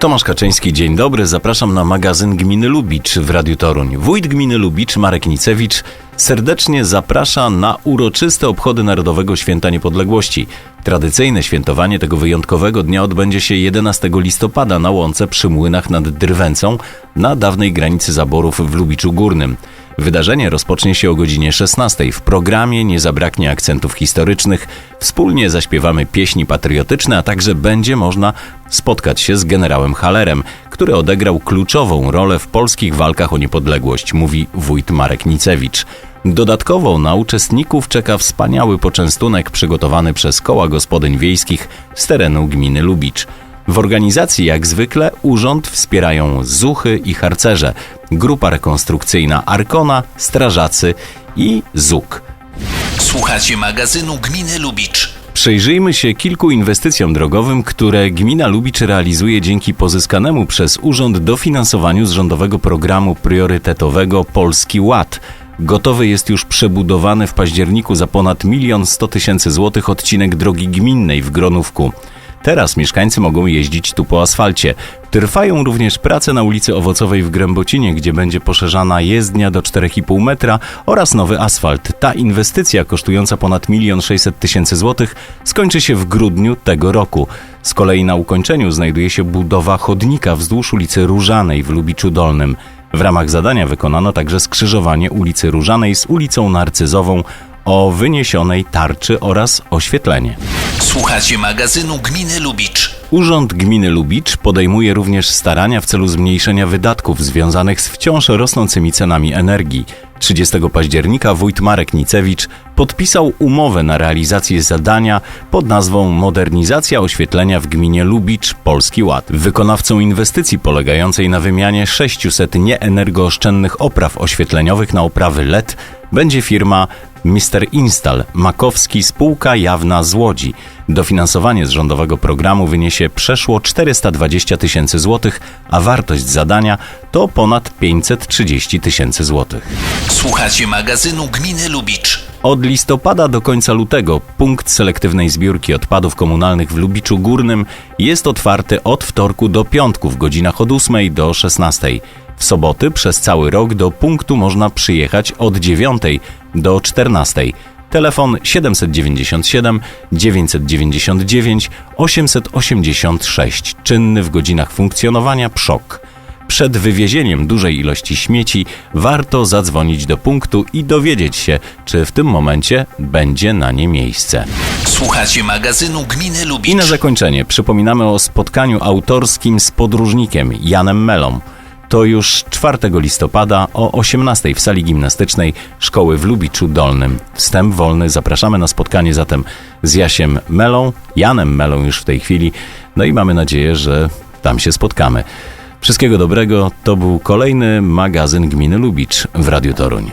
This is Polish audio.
Tomasz Kaczyński, dzień dobry. Zapraszam na magazyn Gminy Lubicz w Radiu Toruń. Wójt Gminy Lubicz, Marek Nicewicz, serdecznie zaprasza na uroczyste obchody Narodowego Święta Niepodległości. Tradycyjne świętowanie tego wyjątkowego dnia odbędzie się 11 listopada na łące przy Młynach nad Drwęcą na dawnej granicy zaborów w Lubiczu Górnym. Wydarzenie rozpocznie się o godzinie 16. W programie nie zabraknie akcentów historycznych. Wspólnie zaśpiewamy pieśni patriotyczne, a także będzie można spotkać się z generałem Halerem, który odegrał kluczową rolę w polskich walkach o niepodległość, mówi wójt Marek Nicewicz. Dodatkowo na uczestników czeka wspaniały poczęstunek przygotowany przez koła gospodyń wiejskich z terenu gminy Lubicz. W organizacji jak zwykle urząd wspierają Zuchy i Harcerze, grupa rekonstrukcyjna Arkona, Strażacy i ZUK. Słuchacie magazynu Gminy Lubicz. Przyjrzyjmy się kilku inwestycjom drogowym, które gmina Lubicz realizuje dzięki pozyskanemu przez urząd dofinansowaniu z rządowego programu priorytetowego Polski Ład. Gotowy jest już przebudowany w październiku za ponad 1 100 tysięcy złotych odcinek drogi gminnej w Gronówku. Teraz mieszkańcy mogą jeździć tu po asfalcie. Trwają również prace na ulicy Owocowej w Grębocinie, gdzie będzie poszerzana jezdnia do 4,5 metra oraz nowy asfalt. Ta inwestycja kosztująca ponad 1 600 tysięcy złotych skończy się w grudniu tego roku. Z kolei na ukończeniu znajduje się budowa chodnika wzdłuż ulicy Różanej w Lubiczu Dolnym. W ramach zadania wykonano także skrzyżowanie ulicy Różanej z ulicą Narcyzową o wyniesionej tarczy oraz oświetlenie. Słuchacie magazynu Gminy Lubicz. Urząd Gminy Lubicz podejmuje również starania w celu zmniejszenia wydatków związanych z wciąż rosnącymi cenami energii. 30 października wójt Marek Nicewicz podpisał umowę na realizację zadania pod nazwą Modernizacja oświetlenia w gminie Lubicz Polski Ład. Wykonawcą inwestycji polegającej na wymianie 600 nieenergooszczędnych opraw oświetleniowych na oprawy LED będzie firma Mr. Instal Makowski spółka jawna z Łodzi. Dofinansowanie z rządowego programu wyniesie przeszło 420 tysięcy złotych, a wartość zadania to ponad 530 tysięcy złotych. Słuchacie magazynu Gminy Lubicz. Od listopada do końca lutego punkt selektywnej zbiórki odpadów komunalnych w Lubiczu Górnym jest otwarty od wtorku do piątku w godzinach od 8 do 16. W soboty przez cały rok do punktu można przyjechać od 9 do 14. Telefon 797 999 886, czynny w godzinach funkcjonowania PSZOK. Przed wywiezieniem dużej ilości śmieci warto zadzwonić do punktu i dowiedzieć się, czy w tym momencie będzie na nie miejsce. Słuchacie magazynu Gminy I Lubicz. na zakończenie przypominamy o spotkaniu autorskim z podróżnikiem Janem Melą. To już 4 listopada o 18 w sali gimnastycznej Szkoły w Lubiczu Dolnym. Wstęp wolny, zapraszamy na spotkanie zatem z Jasiem Melą, Janem Melą już w tej chwili. No i mamy nadzieję, że tam się spotkamy. Wszystkiego dobrego, to był kolejny magazyn Gminy Lubicz w Radiu Toruń.